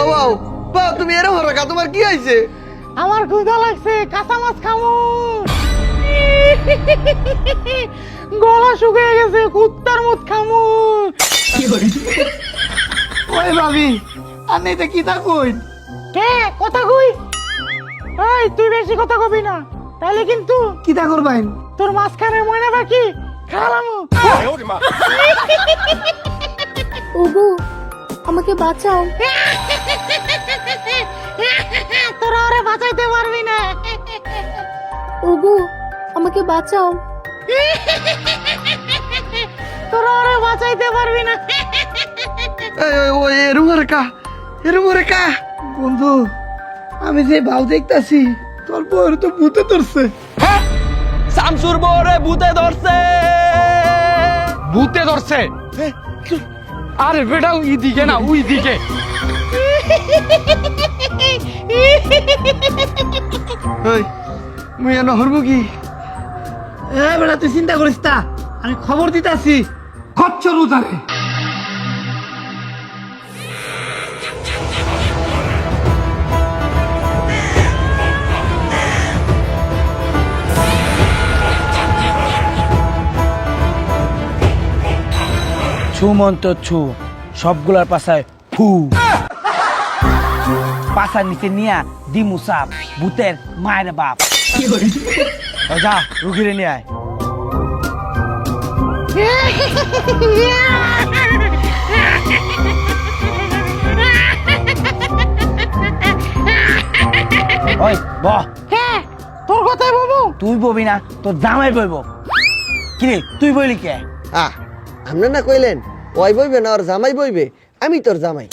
ও বাউ বাউ তুমি এরকম রাখা তোমার কি হয়েছে? আমার ক্ষুধা লাগছে কাঁচা মাছ খামু। গলা শুকিয়ে গেছে কুত্তার মুখ খামু। ওই ভাবি আর নেই কি তা কই? কে? কথা কই? এই তুই বেশি কথা কবি না। তাহলে কিন্তু কি তা করবাইন? তোর মাঝখানে ময়না বাকি খালামু। ওগো আমাকে বাঁচাও। তোরা ওরে বাঁচাইতে পারবি না। ওগো আমাকে বাঁচাও। তোরা ওরে বাঁচাইতে পারবি না। ও এরম রেখা এরম রেখা বন্ধু আমি যে বাউ দেখতাছি তোর বউর তো ভূতে ধরছে। শামসুর বরে ভূতে ধরছে। ভূতে ধরছে? আরে বেটা ওই দিকে না ওই দিকে মুই এনে হরবো কি? এ বেটা তুই চিন্তা করিস তা। আমি খবর দিতে আসি খচ্চর উতারে ছু মন্ত ছু সবগুলার পাশায় ফু। পাশার নিচে নিয়া দিমু সাপ ভূতের মায়ের বাপ। যা রুগীরে নিয়ে আয়। ওই বহ হ্যাঁ তোর কথাই বাবু তুই ববি না তোর জামাই বইব কিরে তুই বইলি কে? আহ আপনি না কইলেন ওই বইবে না ওর জামাই বইবে? আমি তোর জামাই।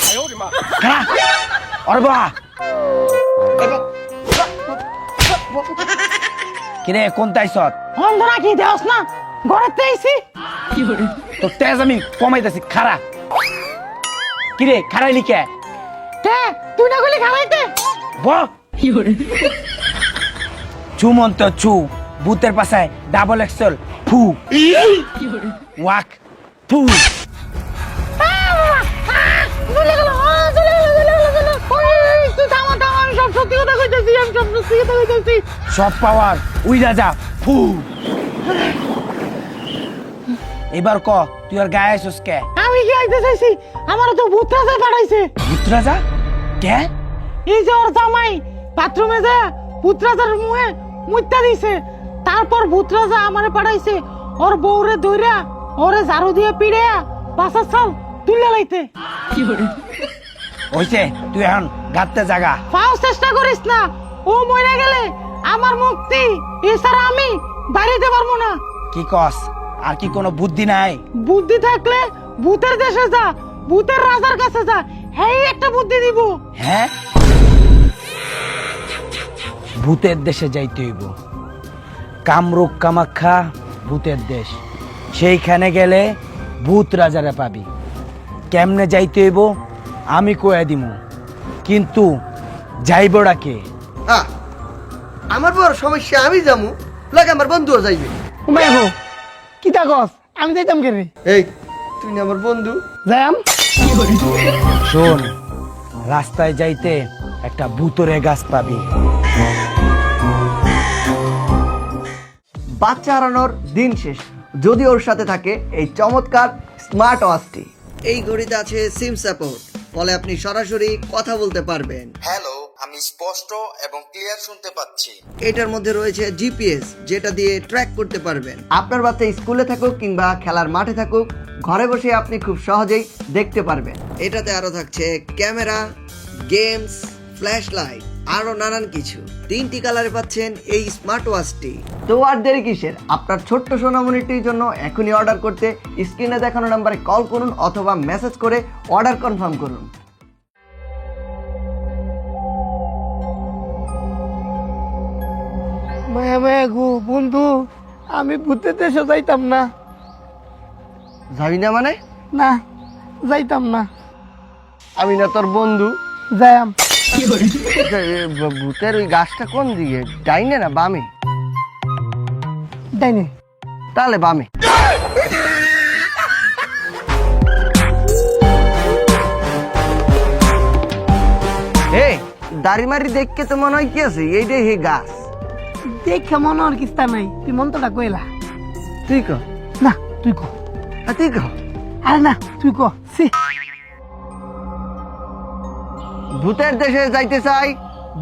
কিরে কোন তাইছত? অন্ধরা কি দেওস না? ঘরে তেইছি? তোর তেজ আমি কমাইতেছি খারা কিরে খারাইলি কে? কে তুই না গলি খালাইতে ব! চুমন্ত চু ভূতের পাশায় ডাবল এক্সেল ফু! ওয়াক! সব পাওয়ার উই রাজা ফু এবার ক তুই আর গায়ে আইসস কে? আমি কি আইতে চাইছি? আমার তো ভূত রাজা পাঠাইছে। ভূত রাজা কে? এই যে ওর জামাই বাথরুমে যা ভূত রাজার মুখে মুইতা দিছে তারপর ভূত রাজা আমারে পাঠাইছে ওর বউরে দইরা ওরে ঝাড়ু দিয়ে পিড়ে বাসার চাল তুলে লাইতে। হইছে তুই এখন গাতে জাগা। পাও চেষ্টা করিস না ও মরে গেলে আমার মুক্তি এছাড়া আমি বাইরেতে পারব না। কি কস আর কি কোনো বুদ্ধি নাই? বুদ্ধি থাকলে ভূতের দেশে যা ভূতের রাজার কাছে যা হ্যাঁ একটা বুদ্ধি দিব। হ্যাঁ? ভূতের দেশে যাইতে হইব। কামরূপ কামাখ্যা ভূতের দেশ। সেইখানে গেলে ভূত রাজারা পাবি। কেমনে যাইতে হইব আমি কয়ে দিমু। কিন্তু যাইবটা কে? আহ আমার বড় সমস্যা আমি যামু লাগে আমার বন্ধুও যাইবে। উমাই হো কি তা কস? আমি যাইতাম কে রে এই তুই না আমার বন্ধু। যাইম শোন রাস্তায় যাইতে একটা ভূতরে গাছ পাবি। বাচ্চা হারানোর দিন শেষ। যদি ওর সাথে থাকে এই চমৎকার স্মার্ট ওয়াচটি। এই ঘড়িতে আছে সিম সাপোর্ট ফলে আপনি সরাসরি কথা বলতে পারবেন। হ্যালো আমি স্পষ্ট এবং ক্লিয়ার শুনতে পাচ্ছি। এটার মধ্যে রয়েছে জিপিএস যেটা দিয়ে ট্র্যাক করতে পারবেন। আপনার বাচ্চা স্কুলে থাকুক কিংবা খেলার মাঠে থাকুক ঘরে বসে আপনি খুব সহজেই দেখতে পারবেন। এটাতে আরও থাকছে ক্যামেরা গেমস ফ্ল্যাশ লাইট। আরও নানান কিছু। তিনটি কালারে পাচ্ছেন এই স্মার্ট ওয়াচটি তো আর দেরি কিসের? আপনার ছোট্ট সোনামণিটির জন্য এখনই অর্ডার করতে স্ক্রিনে দেখানো নাম্বারে কল করুন অথবা মেসেজ করে অর্ডার কনফার্ম করুন। মায়া মায়া গো বন্ধু আমি ভূতের দেশে যাইতাম না। যাবি না মানে? না যাইতাম না। আমি না তোর বন্ধু। যাইম ভূতের ওই গাছটা কোন দিকে? ডাইনে না বামে? ডাইনে। তাহলে বামে। দাড়ি মারি দেখকে তো মনে হয় কি আছে? এইটাই হে গাছ। দেখে মনে আর কিস্তা নাই। তুই মন্ত্রটা কইলা তুই ক? না তুই ক। তুই ক? আরে না তুই ক। সি ভূতের দেশে যাইতে চাই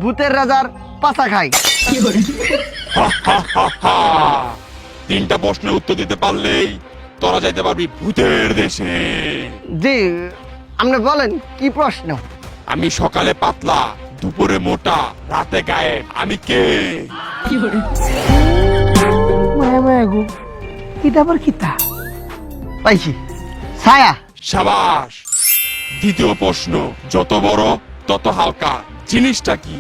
ভূতের রাজার পাছা খাই। তিনটা প্রশ্নের উত্তর দিতে পারলেই তোরা যাইতে পারবি ভূতের দেশে। জি আপনি বলেন কি প্রশ্ন? আমি সকালে পাতলা দুপুরে মোটা রাতে গায়ে আমি কে? মায়া মায়া গো এটা আবার কিতা? পাইছি। ছায়া। সাবাস। দ্বিতীয় প্রশ্ন যত বড় তত হালকা জিনিসটা কি?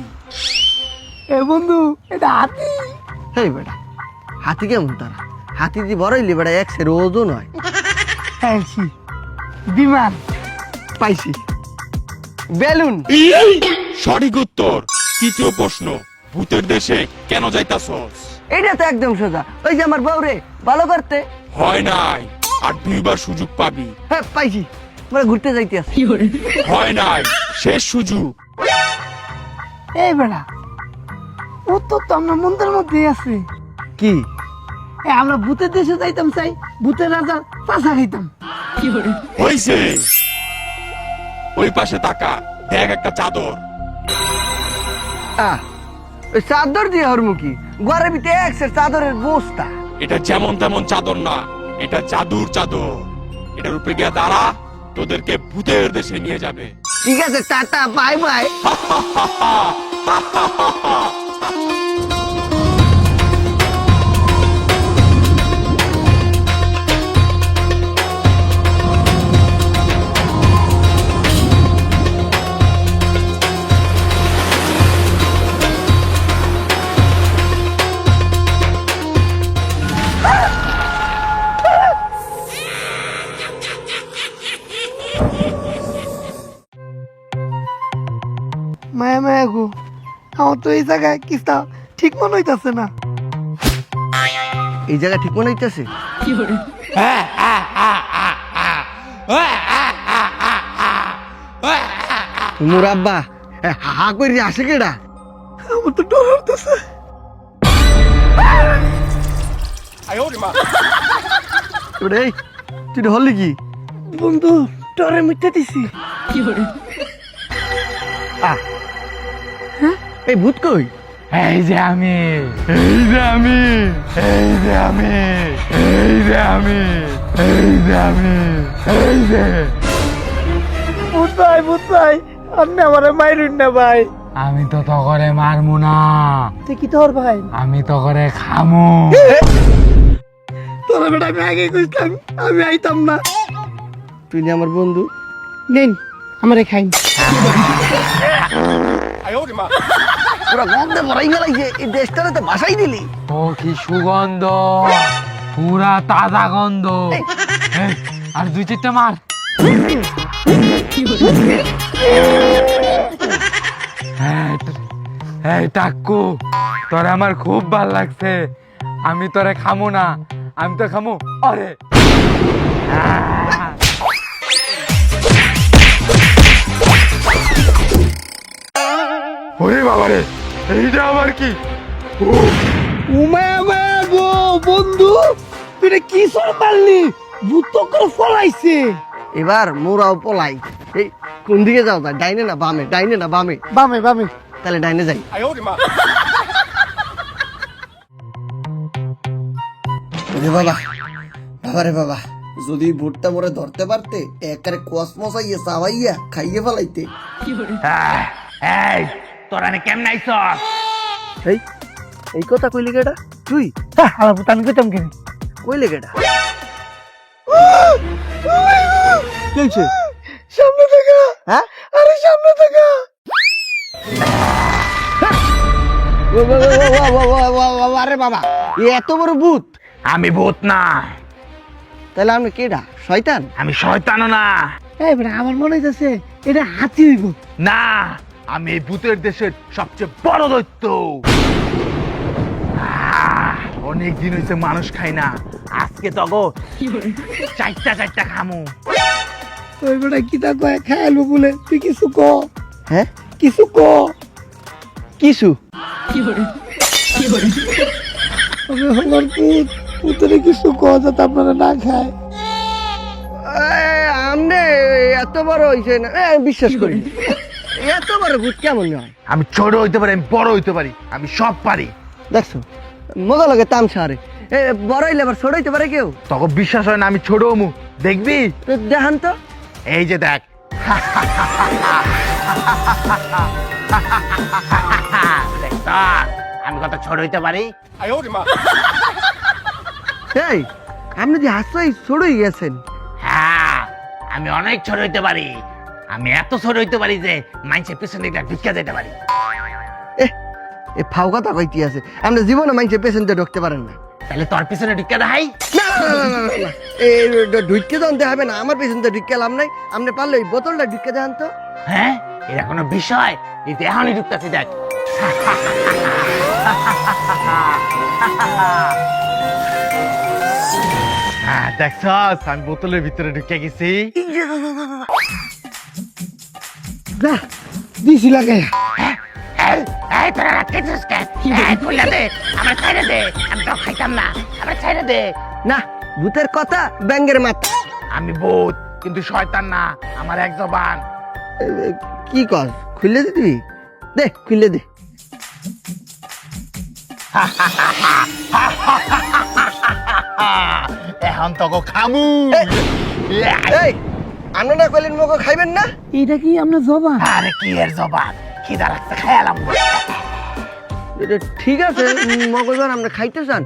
এ বন্ধু এটা হাতি। হেই বেটা হাতি কেমন তারা? হাতি দি বড় হইলে বেটা এক সের ওজন হয়। পাইছি বিমান পাইছি। বেলুন। সঠিক উত্তর তৃতীয় প্রশ্ন ভূতের দেশে কেন যাইতাছস? এটা তো একদম সোজা। ওই যে আমার বউরে ভালো করতে। হয় নাই আর দুইবার সুযোগ পাবি। হ্যাঁ পাইছি। আমরা ঘুরতে যাইতে আছি হয় নাই শেষ সুযোগ। এই বেড়া উত্তর তো তো আমরা মন্দিরের মধ্যে আছে। কি? এ আমরা ভূতের দেশে যাইতাম চাই। ভূতের রাজার পাশা খাইতাম। হইছে। ওই পাশে তাকা দেখ একটা চাদর। আহ ওই চাদর দিয়ে হরমুখী ঘরের ভিতরে একসের চাদরের বস্তা। এটা যেমন তেমন চাদর না এটা জাদুর চাদর। এটার উপরে গিয়া দাঁড়া। তোদেরকে ভূতের দেশে নিয়ে যাবে। ঠিক আছে টাটা বাই বাই। মায়া মায়া গো। আমার তো এই জায়গায় কিস্তা ঠিক মনে হইতাছে না। এই জায়গা ঠিক মনে হইতেছে? মোর আব্বা হা করে আসে কেডা? আমার তো ডর হইতাছে। ওরে তুই হলি কি? বন্ধু ডরে মিটতে দিছি। আহ। এই ভূত কই? এই যে আমি। এই যে আমি। এই যে আমি। এই যে আমি। এই যে আমি। এই যে। ভূত ভাই ভূত ভাই আপনি আমার মাইরুন না ভাই। আমি তো তকরে মারমু না। তুই কি তোর ভাই? আমি তকরে খামু। তোর বেটা আমি আগে কইতাম আমি আইতাম না। তুই নি আমার বন্ধু। নেন আমারে খাইন। পুরা গন্ধে ভরাই গেলাইছে এই দেশটারে তো বাসাই দিলি। ও কি সুগন্ধ। পুরা তাজা গন্ধ। আর দুই চারটা মার। এই, টাক্কু তোরে আমার খুব ভালো লাগছে। আমি তোরে খামু না আমি তো খামু আরে! ওরে বাবারে এইটা আবার কি? উমায়া মায়া গো বন্ধু তুই কি সর মারলি? ভূত করে ফলাইছে। এবার মোরাও পলাই। এই কোন দিকে যাও তা? ডাইনে না বামে? ডাইনে না বামে? বামে বামে। তাহলে ডাইনে যাই। ওরে বাবা বাবা রে বাবা যদি ভুট্টা পরে ধরতে পারতে একারে কসমসাইয়ে চাবাইয়া খাইয়ে ফেলাইতে। এই তোরা নে কেমন এই এই কথা কইলি তুই? আমার ভূত আমি কইতাম কেন। কইলে কেটা কি হইছে? সামনে থেকে। হ্যাঁ? আরে সামনে থেকে। ও বাবা, বাবা, বাবা, বাবা, বাবা, আরে বাবা এ এত বড় ভূত। আমি ভূত না। তাহলে আমি কেডা? শয়তান? আমি শয়তানও না। এই আমার মনে হইতাছে এটা হাতি হইব। না। আমি এই ভূতের দেশের সবচেয়ে বড় দৈত্য। অনেক দিন হয়েছে মানুষ খাই না। আজকে তো গো চারটা চারটা খামু। ওই বেটা কি তা কয়? খাইলো বলে তুই কিছু ক? হ্যাঁ কিছু ক? কিছু আমি আমার পুত পুতরে কিছু ক যাতে আপনারা না খায়? আমনে এত বড় হয়েছে না। বিশ্বাস করি। না। এত বড় ভূত কেমন হয় আমি ছোট হইতে পারি আমি বড় হইতে পারি আমি সব পারি। দেখছ মজা লাগে তামসা আরে এ বড় হইলে আবার ছোট হইতে পারে কেউ? তখন বিশ্বাস হয় না আমি ছোট হমু। দেখবি? তো দেখান তো। এই যে দেখ। দেখ আমি কত ছোট হইতে পারি? এই আপনি যে হাসপাই ছোট হয়ে গেছেন। হ্যাঁ আমি অনেক ছোট হইতে পারি। আমি এত ছোট হইতে পারি যে মানুষের পিছনে একটা ঢুকে যেতে পারি। এ এ ফাও কথা কইতে আছে। আপনি জীবনে মানুষের পেশেন্টে ঢুকতে পারেন না। তাহলে তোর পিছনে ঢুকে দেখাই। না, না, না, না, না, না। এই ঢুকতে তো আনতে হবে না আমার পেশেন্টে ঢুকে লাভ নাই। আপনি পারলে ওই বোতলটা ঢুকে দেখান তো। হ্যাঁ? এটা কোনো বিষয়? এই তো এখনই ঢুকতেছি দেখ। হ্যাঁ দেখছস আমি বোতলের ভিতরে ঢুকে গেছি। না দিছি লাগে এই, তোরা রাত খেয়েছিস এই, খুলে দে, আমার ছেড়ে দে, আমি তো খাইতাম না, আমার ছেড়ে দে। না ভূতের কথা ব্যাঙ্গের মাথা। আমি ভূত কিন্তু শয়তান না আমার এক জবান। কি কর খুললে দে তুই দে খুললে দে। এখন তোকে খামু। এই আপনি না কইলেন মগো খাইবেন না? এটা কি আপনার জবা আরে কি এর জবান? খিদা লাগছে খেয়ালাম এটা ঠিক আছে মগজন আপনি খাইতে চান।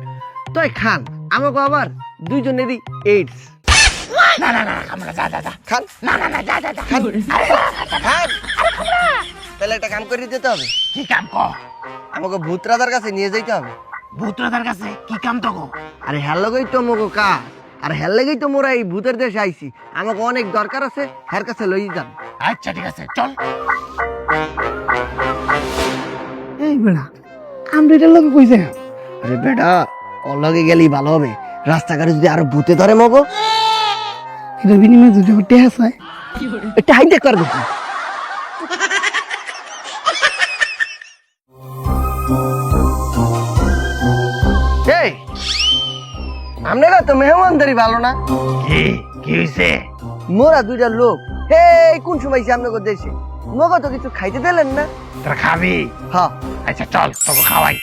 তাই খান আমাকে আবার দুইজনেরই এইডস না না না আমরা যা যা যা। খান? না না না যা যা যা। খান? খান? তাহলে একটা কাম করে দিতে হবে। কি কাম কর আমাকে ভূত রাজার কাছে নিয়ে যেতে হবে। ভূতরাদার কাছে কি কাম তোকে আরে হ্যার লগেই তো মগো কাজ আর হ্যার লগেই তো মোরা এই ভূতের দেশে আইছি। আমাকে অনেক দরকার আছে হ্যার কাছে লই যান। আচ্ছা ঠিক আছে চল। এই বেড়া আমরা এটা লোক কইছে আরে বেটা ওর লগে গেলেই ভালো হবে। রাস্তাঘাটে যদি আরও ভূতে ধরে মগো। এটা বিনিময়ে যদি টেহাস হয়? এটা হাইটেক করবে কি? আপনারা তো মেহমানদারি ভালো না। কি কি হইছে? মোরা দুইটা লোক। হে কোন সময় এসে আপনাকে দেশে? মগো তো কিছু খাইতে দিলেন না। তোরা খাবি? হ্যাঁ। আচ্ছা চল তোকে খাওয়াই।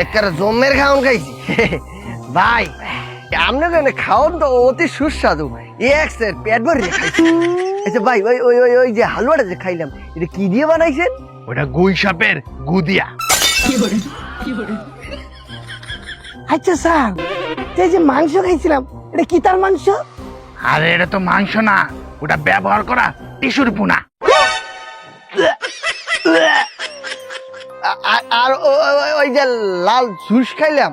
একটা জমের খাওয়ান খাইছি। ভাই। আপনি কেন খাওয়ান তো অতি সুস্বাদু। এক সের পেট ভরে খাইছি। আচ্ছা ভাই ওই ওই ওই যে হালুয়াটা যে খাইলাম এটা কি দিয়ে বানাইছেন? ওটা গুই সাপের গুদিয়া। আচ্ছা স্যার এই যে মাংস খাইছিলাম এটা কি তার মাংস? আরে এটা তো মাংস না ওটা ব্যবহার করা টিস্যুর পুনা। আর ওই যে লাল জুস খাইলাম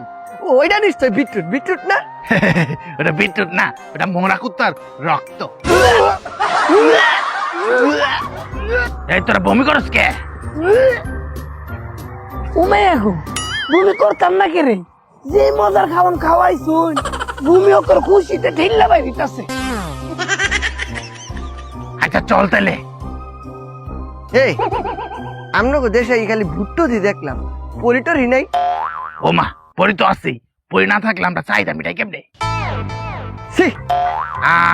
ওইটা নিশ্চয় বিটরুট বিটরুট না? ওটা বিদ্যুৎ না ওটা মোংরা কুত্তার রক্ত। এই তোরা বমি করস কে? উমে এখন ভূমি করতাম না কে রে যে মজার খাওয়ান খাওয়াইছুন ভূমি ওকর খুশিতে ঢিল্লা বাই দিতাছে আচ্ছা চল তাহলে এই দেশে এই খালি ভুট্টো দিয়ে দেখলাম পরিটর হি নাই। ও মা পরি তো আসি পরি না থাকলে আমরা চাহিদা মিটাই কেমনে? ছি।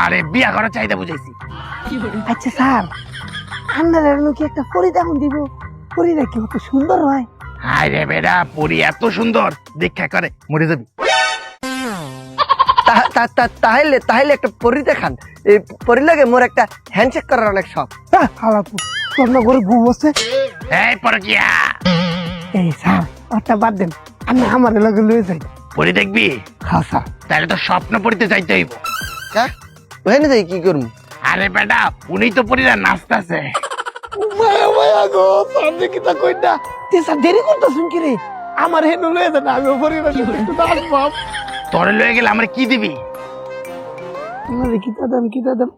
আরে বিয়া করার চাহিদা বুঝাইছি। আচ্ছা স্যার আন্ডারের কি একটা পরি দেখুন দিব। পরিটা কি কত সুন্দর হয়। হায় রে বেটা পরি এত সুন্দর। দীক্ষা করে মরে যাবি। তাহলে তাহলে একটা পরি দেখান। এই পরি লাগে মোর একটা হ্যান্ডশেক করার অনেক শখ। হালাপু তোমরা করে বসে এই পরে কিয়া এই স্যার ওটা বাদ দেন। আমি আমার লগে লয়ে যাই। পরি দেখবি? হ্যাঁ স্যার। তাহলে তো স্বপ্ন পড়িতে চাইতে হইব। হ্যাঁ ওখানে যাই কি করব? আরে বেটা উনি তো পরিরা নাচতেছে। মায়া গো সামনে কি তা কই না? তে স্যার দেরি করতে শুন কি রে? আমার হেন লয়ে যান আমি পরি না একটু নাচ বাপ তোরে লয়ে গেলে আমরা কি দিবি? তোমার কি তা দাম? কি তা দাম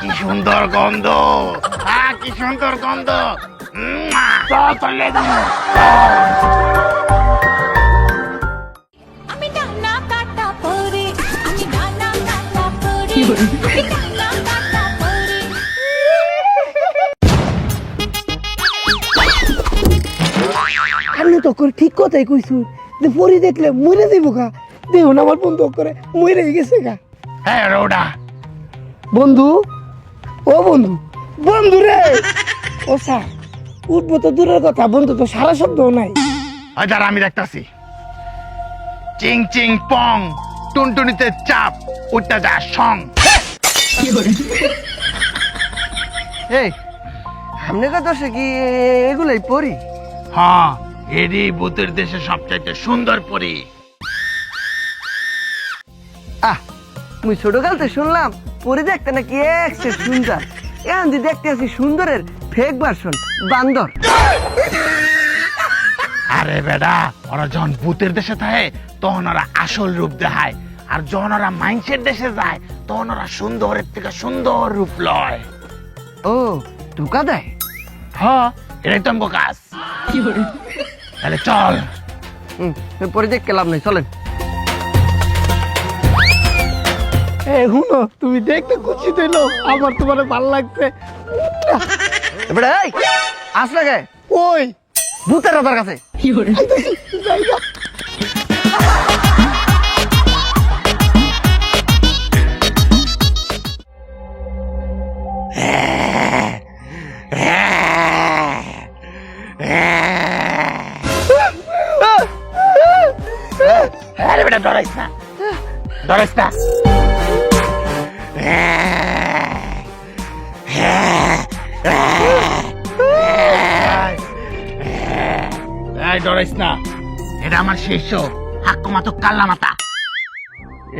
কি সুন্দর গন্ধ। আহ, কি সুন্দর গন্ধ। চল চলে যাব। আমি তো করে ঠিক কথাই কইছু যে পরি দেখলে মরে যাইব গা। দেহ না আমার বন্ধু করে মরে গেছে গা। হ্যাঁ রোডা। বন্ধু ও বন্ধু বন্ধু রে। ও স্যার উঠবো তো দূরের কথা বন্ধু তো সারা শব্দ নাই। হাজার আমি দেখতাছি। চিং চিং পং টুনটুনিতে চাপ উঠতে যা সং। এই সামনে কথা কি এগুলোই পড়ি হ্যাঁ। এরই ভূতের দেশে সবচাইতে সুন্দর পরি। আহ মুই ছোট কালতে শুনলাম পরে দেখতে নাকি একসে সুন্দর। এখন দি দেখতে আছি সুন্দরের ফেক ভার্সন বান্দর। আরে বেডা ওরা যখন ভূতের দেশে থাকে তখন ওরা আসল রূপ দেখায়। আর যখন ওরা মাইন্সের দেশে যায় তখন ওরা সুন্দরের থেকে সুন্দর রূপ লয়। ও টুকা দেয়। হ্যাঁ এটাই তো কাজ তাহলে চল। হুম পরে দেখতে লাভ নেই চলেন। এ হুনো তুমি দেখতে খুশি দিল আমার তোমার ভালো লাগছে। এবারে এই আসলে গে ওই। ভূতের রাতার কাছে। আরে এই ডরাইস না। এটা আমার শিষ্য হাক্কু মাতো কাল্লা মাতা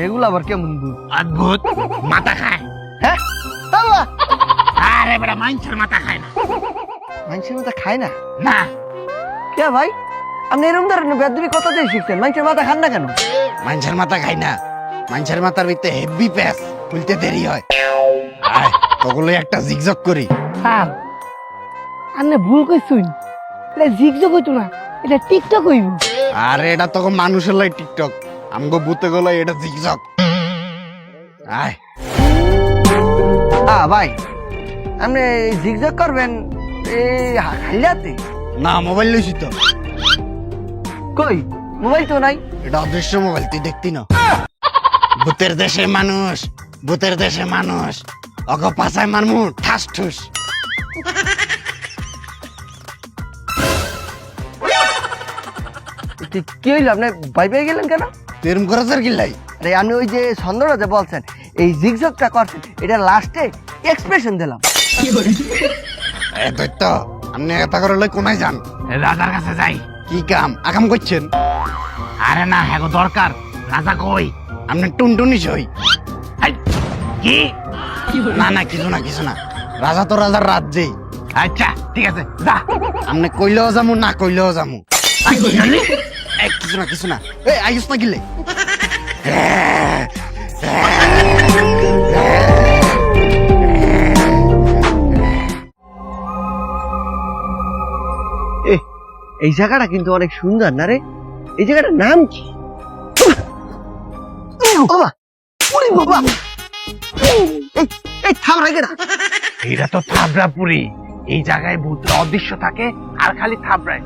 এগুলো আবার কেমন ভূত? অদ্ভুত মাথা খায়। হ্যাঁ? আল্লাহ! আরে বেটা মাইনছের মাথা খায় না। মানুষের মতো খায় না? না। কে ভাই? আপনি এরকম বেদবি কথা দিয়ে শিখছেন মানুষের মাথা খান না কেন? মাথা খায় না। মাথার ভিতরে হেভি প্যাস খুলতে দেরি হয়। আয় একটা জিগজগ করি। স্যার আন্নে ভুল কইছুন। জিগজগ হইতো না। এটা টিকটক হইব। আরে এটা তখন মানুষের লাই টিকটক আমগো বুতে গেলো এটা জিগজগ আয়। আ ভাই আপনি জিগজাগ করবেন এই হাইলাতে? না মোবাইল লইছি তো। কই? মোবাইল তো নাই। এটা অদৃশ্য মোবাইল তুই দেখতি না। ভূতের দেশে মানুষ ভূতের দেশে মানুষ। অগ পাশায় মারমু ঠাস ঠুস। কি হইল? আপনি ভাই পেয়ে গেলেন কেন? তেরম করার গিল্লাই আরে আমি ওই যে বলছেন এই জিগজাগটা করছেন এটা লাস্টে এক্সপ্রেশন দিলাম। এ দৈত্য আপনি এটা করে লই কোনায় যান? রাজার কাছে যাই। কি কাম? আকাম করছেন? আরে না হ্যাঁ দরকার। রাজা কই? আপনি টুনটুনি সই। কি? না না কিছু না কিছু না। রাজা তো রাজার রাজ্যেই আচ্ছা ঠিক আছে যা। আপনি কইলেও যামু না কইলেও যামু? এ, কিছু না কিছু না। আইস না গিলে। এই জায়গাটা কিন্তু অনেক সুন্দর না রে? এই জায়গাটার নাম কি? বাবা এই তো এই জায়গায় ভূতরা অদৃশ্য থাকে আর খালি থাবড়ায়।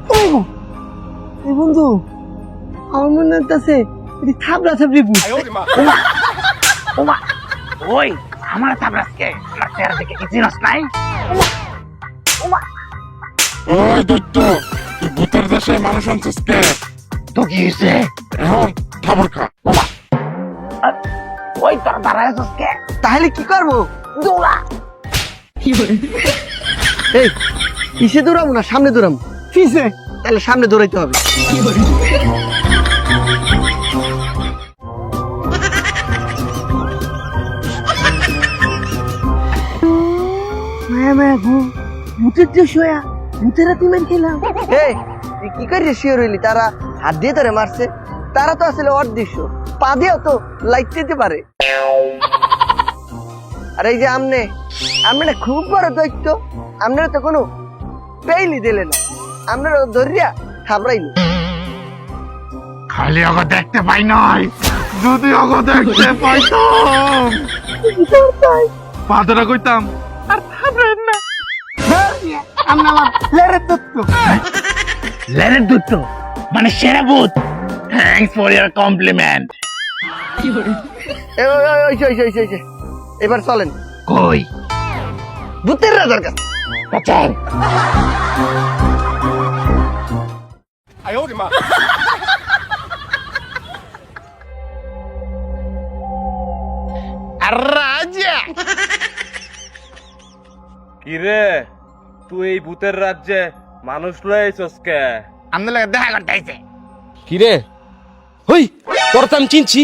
বন্ধু আমার মনে হচ্ছে এটি থাবড়া থাবড়ি ভূত। ওমা ওই আমার থাবড়াসকে আমার চেহারা দেখে কি চিনস নাই? ওই দৈত্য তুই ভূতের দেশে মানুষ আনছিস কে? তো কি হয়েছে এখন খাবার খা। ওই তোর দাঁড়ায় আছিস কে? তাহলে কি করব? দৌড়া। এই পিছে দৌড়াবো না? সামনে দৌড়াবো। পিছে তাহলে সামনে দৌড়াইতে হবে। মায়া মায়া গো ভূতের যে ভূতেরা তুই মেন খেলাম। এই তুই কি শিওর হইলি? তারা হাত দিয়ে ধরে মারছে। তারা তো আসলে অদৃশ্য। পা দিয়েও তো লাইট দিতে পারে। আর এই যে আমনে আমনে খুব বড় দৈত্য। আপনারা তো কোনো পেইলি দিলে না। আপনারা ধরিয়া থাবড়াইলি খালি অগো দেখতে পাই নাই। যদি অগো দেখতে পাইতাম। পাতরা কইতাম আমি আমার লেরের দত্ত লেরের দত্ত মানে সেরা ভূত। Thanks for your compliment. এবার চলেন। কই? ভূতের রাজার কাছে। চল রাজা। কিরে? তুই এই ভূতের রাজ্যে মানুষ লয়েছস কে লাগে দেখা করতে আইছে। কিরে হই তোর তো আমি চিনছি।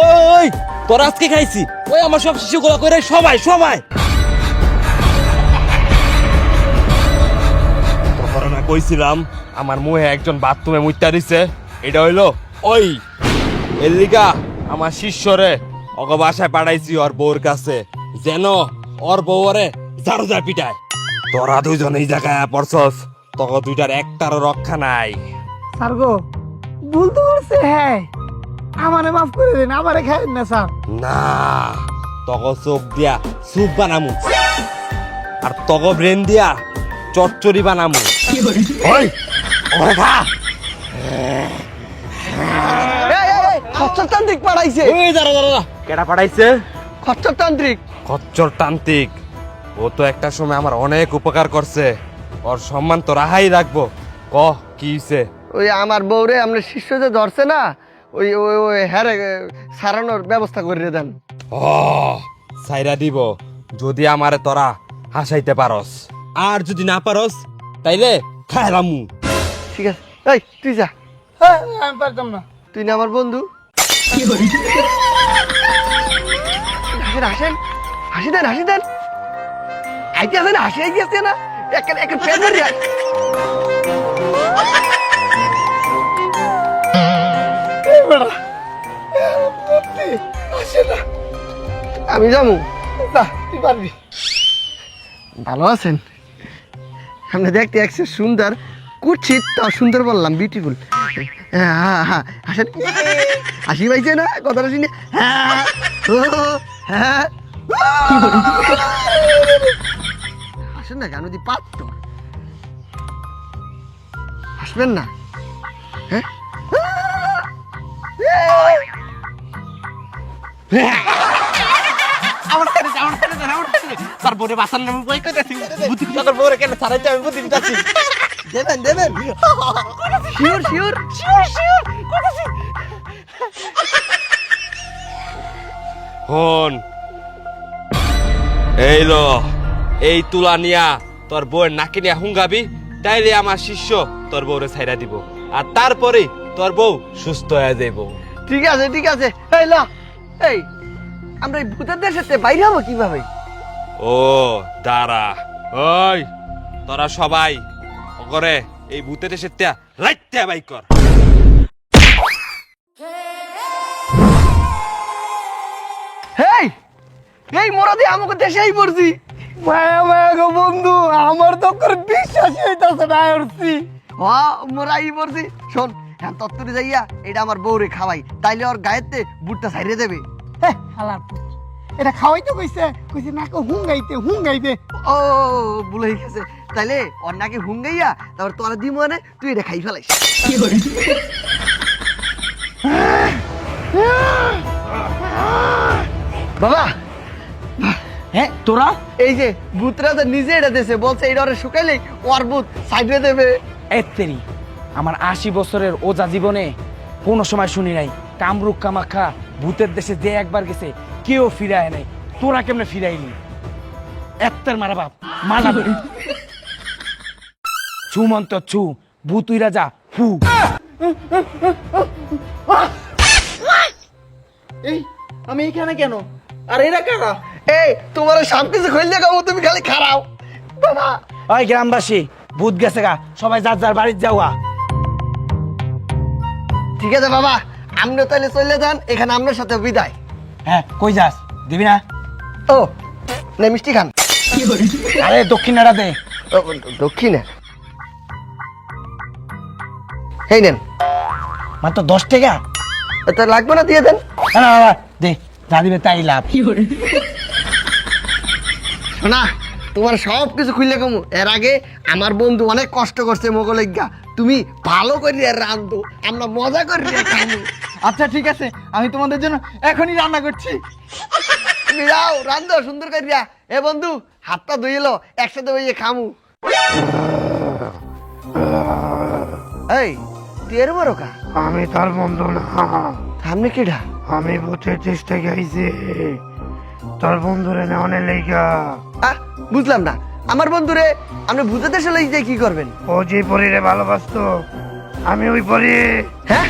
ওই তোর আজকে খাইছি। ওই আমার সব শিশু গোলা করে সবাই। সবাই কইছিলাম আমার মুহে একজন বাথরুমে মুইতা দিছে। এটা হইল ওই এর লিগা আমার শিষ্যরে অগ বাসায় পাঠাইছি ওর বউর কাছে। যেন ওর বউরে জারু যা পিটায়। তোরা দুইজন এই জায়গায় পড়ছস তখন দুইটার একটারও রক্ষা নাই। সার্গো ভুল তো করছে হ্যাঁ। আমারে মাফ করে দিন আমারে খাইন না স্যার। না তগ চোখ দিয়া স্যুপ বানামু আর তগ ব্রেন দিয়া চচ্চড়ি বানামু। ওই ওরে খা। খচ্চরতান্ত্রিক পাঠাইছে ওই দাঁড়া দাঁড়া। কেডা পাঠাইছে খচ্চরতান্ত্রিক। খচ্চর তান্ত্রিক ও তো একটা সময় আমার অনেক উপকার করছে। ওর সম্মান তো রাহাই রাখব। ক কি হইছে? ওই আমার বউরে আমরা শিষ্য যে ধরছে না ওই ওই ওই হ্যারে সারানোর ব্যবস্থা করে দেন। ও সাইরা দিব। যদি আমারে তোরা হাসাইতে পারস। আর যদি না পারস তাইলে খাইলামু। ঠিক আছে। এই তুই যা। হ্যাঁ আমি পারতাম না। তুই না আমার বন্ধু। হাসেন হাসেন হাসি দেন হাসি দেন। আইতে আসেন হাসি আইতে না? একটা একটা পেন আমি যাব। না তুই পারবি। ভালো আছেন? আপনি দেখতে একসে সুন্দর কুচ্ছিত তা সুন্দর বললাম বিউটিফুল হ্যাঁ হ্যাঁ হ্যাঁ হাসেন হাসি পাইছে না? কথাটা শুনে হ্যাঁ হ্যাঁ। না কেন? দি পারত। হাসবেন না? হ্যাঁ? তারপরে বাসার নামে বই কইতাছি বুদ্ধি তোর বউরে কেন ছাড়াইতে আমি বুদ্ধি দিতাছি দেবেন দেবেন। Sure sure. হন। এই লো। এই তুলা নিয়া তোর বউয়ের নাকি নিয়া হুঙ্গাবি তাইলে আমার শিষ্য তোর বউরে ছাইরা দিব। আর তারপরে তোর বউ সুস্থ হয়ে যাইব। ঠিক আছে ঠিক আছে। এই ল এই আমরা এই ভূতের দেশেতে বাইরে হব কীভাবে? ও দাঁড়া। ওই তোরা সবাই করে এই ভূতের ত্যা লাইত্যা বাই কর। হেই এই মরাদি আমাকে দেশেই পড়ছি। মায়া মায়া গো বন্ধু আমার তো করে বিশ্বাসই হইতাছে না উঠছি হ মরাই পড়ছি শোন হ্যাঁ তত্তরে যাইয়া এটা আমার বউরে খাওয়াই তাইলে ওর গায়েতে বুটটা ছাইরে দেবে। হ্যাঁ হালার। এটা খাওয়াই তো কইছে কইছে নাকে হুঙ্গাইতে হুঙ্গাইতে ও ভুলে গেছে। তাইলে ওর নাকি হুঙ্গাইয়া তারপর তোরা দি মানে তুই এটা খাই ফেলাইস। বাবা হ্যাঁ তোরা? এই যে ভূতরা তো নিজে এটা দেশে বলছে এটা ওরা শুকাইলেই ওর ভূত সাইডে দেবে। এত্তেরি আমার আশি বছরের ওজা জীবনে কোনো সময় শুনি নাই কামরুক কামাখা ভূতের দেশে যে একবার গেছে কেউ ফিরায় নাই। তোরা কেমনে ফিরাইনি এত্তের মারা বাপ মারা ছুমন্ত ছু ভূতুই রাজা ফু। এই আমি এখানে কেন? আর এরা কারা? এই তোমার সব কিছু খুললে দেখাবো তুমি খালি খারাও। বাবা। ওই গ্রামবাসী ভূত গেছে গা। সবাই যার যার বাড়িতে যাওয়া। ঠিক আছে বাবা আপনিও তাহলে চলে যান এখানে আপনার সাথে বিদায়। হ্যাঁ কই যাস? দিবি না? ও না মিষ্টি খান। আরে দক্ষিণাটা দে। ও, দক্ষিণে। এই নেন। মাত্র দশ টাকা? তা লাগবে না দিয়ে দেন। না, না, না, দে। যা দিবে তাই লাভ। শোনা তোমার সব কিছু খুললে কমু। এর আগে আমার বন্ধু অনেক কষ্ট করছে মোগলেজ্ঞা তুমি ভালো করে রান্ধো আমরা মজা করি খামু। আচ্ছা ঠিক আছে আমি তোমাদের জন্য এখনই রান্না করছি। তুমি যাও রান্ধো সুন্দর করিয়া। এ বন্ধু হাতটা ধুয়ে এলো একসাথে বইয়ে খামু। এই তুই এর বড় কা? আমি তার বন্ধু না। সামনে কেডা? আমি ভূতের চেষ্টা গাইছি তোর বন্ধুরে অনেক লেগা। আহ বুঝলাম না। আমার বন্ধুরে আপনি বুঝাতে চলে যে কি করবেন? ও যে পরীরে ভালোবাসতো আমি ওই পরী হ্যাঁ?